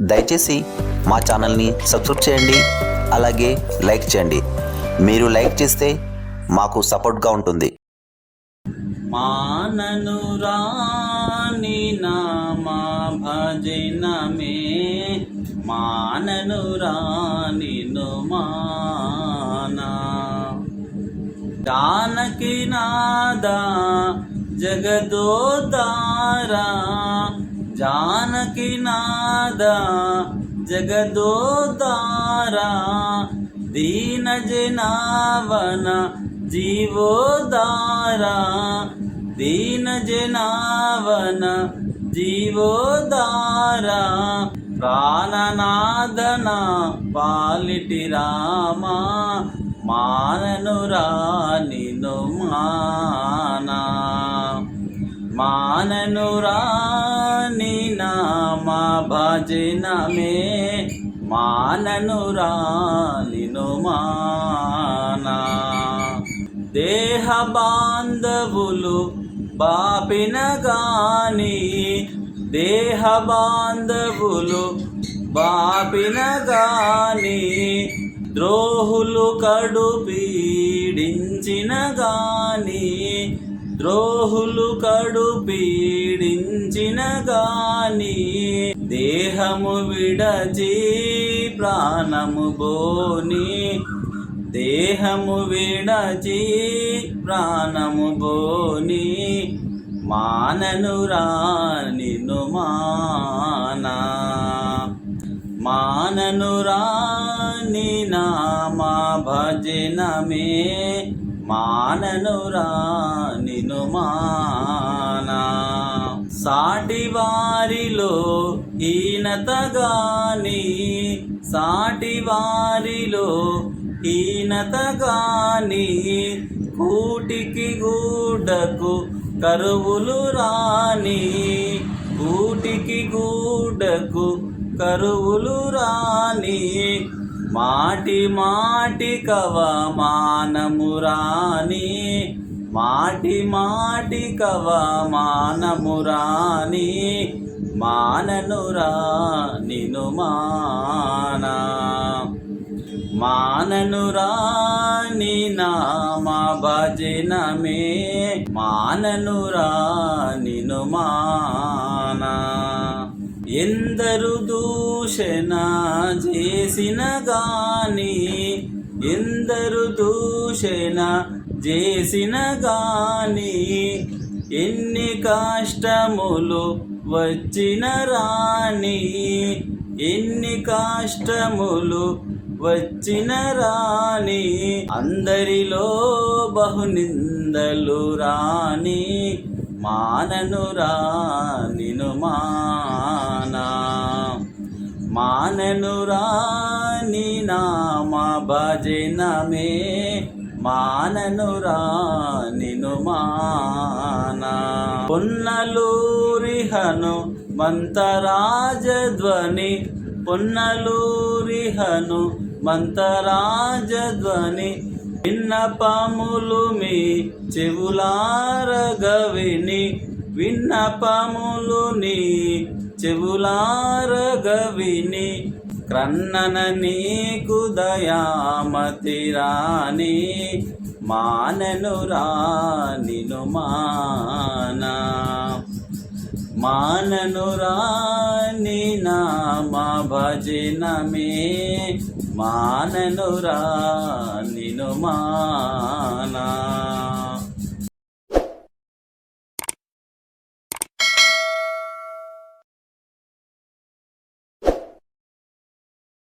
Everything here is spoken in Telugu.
దయచేసి మా ఛానల్ని సబ్స్క్రైబ్ చేయండి అలాగే లైక్ చేయండి. మీరు లైక్ చేస్తే మాకు సపోర్ట్గా ఉంటుంది. మానను రాని నామా భజన మే మానను రాని మానా జానకి నాదా జగదోదారా జానకి నాదా జగదోదారా దీన జనావన జీవోదారా దీన జనావన జీవోదారా ప్రాణనాదన పాలిటి రామా మానను రానిను మానా మానను రా భజన మానను రాలిను మానా. దేహ బాంధవులు బాపిన గాని దేహ బాంధవులు బాపిన గాని ద్రోహులు కడు పీడించిన గాని ద్రోహులు కడు పీడించిన గాని దేహము విడచి ప్రాణము బోని. దేహము విడచి ప్రాణము బోని. మానను రానిను మానా. మానను రాని నామా భజన మే మానను రానిను మా సాటి వారిలో హీనతగాని సాటి వారిలో హీనతగాని కూటికి గూడకు కరువులు రాని కూటికి గూడకు కరువులు రాని మాటి మాటి కవమానము రాని మాటి మాటి కవ మానమురాని మాననురా నిను మానా. మానను నా నామా భజన మే మానను మానా. ఎందరు దూషణ చేసిన గాని ఎందరు దూషణ చేసిన గాని ఎన్ని కష్టములు వచ్చిన రాణి ఎన్ని కష్టములు వచ్చిన రాణి అందరిలో బహునిందలు రాణి మానను రానిను మానా. మానను రాణి నామ భజనమే మే మానను రానిను మానా. పొన్నలూరిహను మంతరాజధ్వని పొన్నలూరిహను మంతరాజధ్వని విన్నపములు మీ చెవులారగవిని విన్నపములు నీ చెవులారగవిని క్రన్నన నీకు దయామతి రాణి మానను రానిను మానా. మానను రాణి నామ భజన మే మానను రానిను మానా.